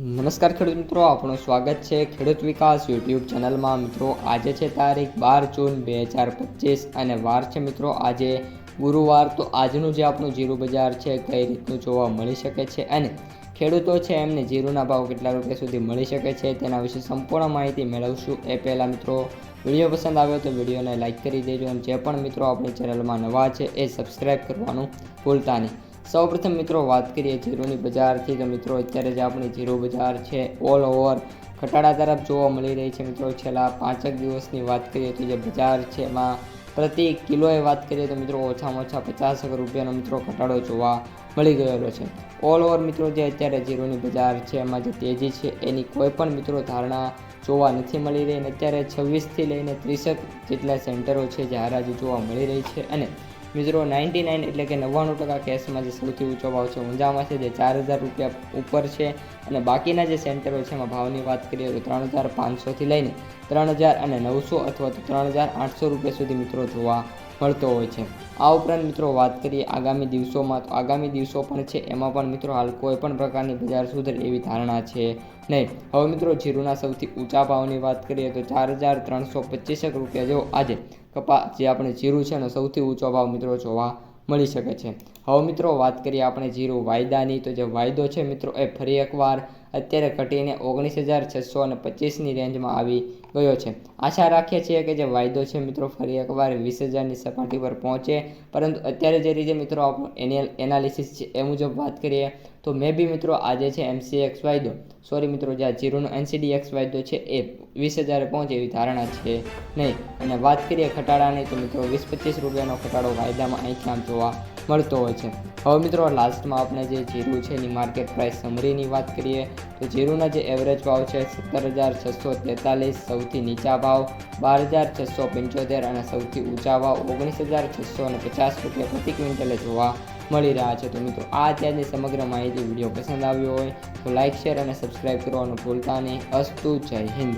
નમસ્કાર ખેડૂત મિત્રો આપણું સ્વાગત છે ખેડૂત વિકાસ યુટ્યુબ ચેનલમાં. મિત્રો, આજે છે તારીખ બાર જૂન બે હજાર પચીસ અને વાર છે મિત્રો, આજે ગુરુવાર. તો આજનું જે આપણું જીરું બજાર છે, કઈ રીતનું જોવા મળી શકે છે અને ખેડૂતો છે એમને જીરુના ભાવ કેટલા રૂપિયા સુધી મળી શકે છે તેના વિશે સંપૂર્ણ માહિતી મેળવશું. એ પહેલાં મિત્રો, વીડિયો પસંદ આવ્યો તો વિડીયોને લાઇક કરી દેજો અને જે પણ મિત્રો આપણી ચેનલમાં નવા છે, એ સબસ્ક્રાઈબ કરવાનું ભૂલતા નહીં. સૌપ્રથમ મિત્રો વાત કરીએ ઝીરોની બજારથી, તો મિત્રો અત્યારે જે આપણી જીરુ બજાર છે ઓલ ઓવર ઘટાડા તરફ જોવા મળી રહી છે મિત્રો. છેલ્લા પાંચેક દિવસની વાત કરીએ તો જે બજાર છે એમાં પ્રતિ કિલોએ વાત કરીએ તો મિત્રો ઓછામાં ઓછા પચાસ રૂપિયાનો મિત્રો ઘટાડો જોવા મળી ગયેલો છે. ઓલ ઓવર મિત્રો જે અત્યારે જીરુની બજાર છે એમાં જે તેજી છે એની કોઈ પણ મિત્રો ધારણા જોવા નથી મળી રહી. અને અત્યારે છવ્વીસથી લઈને ત્રીસેક જેટલા સેન્ટરો છે જે હરાજી જોવા મળી રહી છે. અને મિત્રો નાઇન્ટી નાઇન એટલે કે નવ્વાણું ટકા કેસમાં જે સૌથી ઊંચો ભાવ છે, ઊંઝામાં છે, જે ચાર હજાર રૂપિયા ઉપર છે અને બાકીના જે સેન્ટરો છે, એમાં ભાવની વાત કરીએ તો ત્રણ હજાર પાંચસોથી લઈને ત્રણ હજાર અને નવસો અથવા તો ત્રણ હજાર આઠસો રૂપિયા સુધી મિત્રો જોવા મળતો હોય છે. આ ઉપરાંત મિત્રો વાત કરીએ આગામી દિવસોમાં, તો આગામી દિવસો પણ છે. એમાં પણ મિત્રો હાલ કોઈ પણ પ્રકારની બજાર સુધરે એવી ધારણા છે નહીં. હવે મિત્રો જીરુના સૌથી ઊંચા ભાવની વાત કરીએ તો ચાર હજાર ત્રણસો પચીસેક રૂપિયા જેવો આજે કપા, જે આપણે જીરું છે એનો સૌથી ઊંચો ભાવ મિત્રો જોવા મળી શકે છે. હવે મિત્રો વાત કરીએ આપણે જીરું વાયદાની, તો જે વાયદો છે મિત્રો એ ફરી એકવાર અત્યારે ઘટીને ઓગણીસ હજાર છસો અને પચીસની રેન્જમાં આવી ગયો છે. આશા રાખીએ છીએ કે જે વાયદો છે મિત્રો ફરી એકવાર વીસ હજારની સપાટી પર પહોંચે. પરંતુ અત્યારે જે રીતે મિત્રો આપણું એનિયલ એનાલિસિસ છે એ મુજબ વાત કરીએ તો મે બી મિત્રો આજે છે એમસીએક્સ વાયદો. સોરી મિત્રો, જે આ જીરોનો એનસીડી એક્સ વાયદો છે એ વીસ હજારે પહોંચે એવી ધારણા છે નહીં. અને વાત કરીએ ઘટાડાની તો મિત્રો વીસ પચીસ રૂપિયાનો ઘટાડો વાયદામાં અહીંથી આમ જોવા મળતો હોય છે. હવે મિત્રો લાસ્ટમાં આપણે જે જીરું છે એની માર્કેટ પ્રાઇસ સમરીની વાત કરીએ, તો જીરુના જે એવરેજ ભાવ છે સત્તર હજાર છસો તેતાલીસ, સૌથી નીચા ભાવ બાર હજાર છસો પંચોતેર અને સૌથી ઊંચા ભાવ ઓગણીસ હજાર છસો અને પચાસ રૂપિયા પ્રતિ ક્વિન્ટલે જોવા મળી રહ્યા છે. તો મિત્રો, આ અત્યારની સમગ્ર માહિતી વીડિયો પસંદ આવ્યો હોય તો લાઇક શેર અને સબસ્ક્રાઈબ કરવાનું ભૂલતા નહીં. અસ્તુ જય હિન્દ.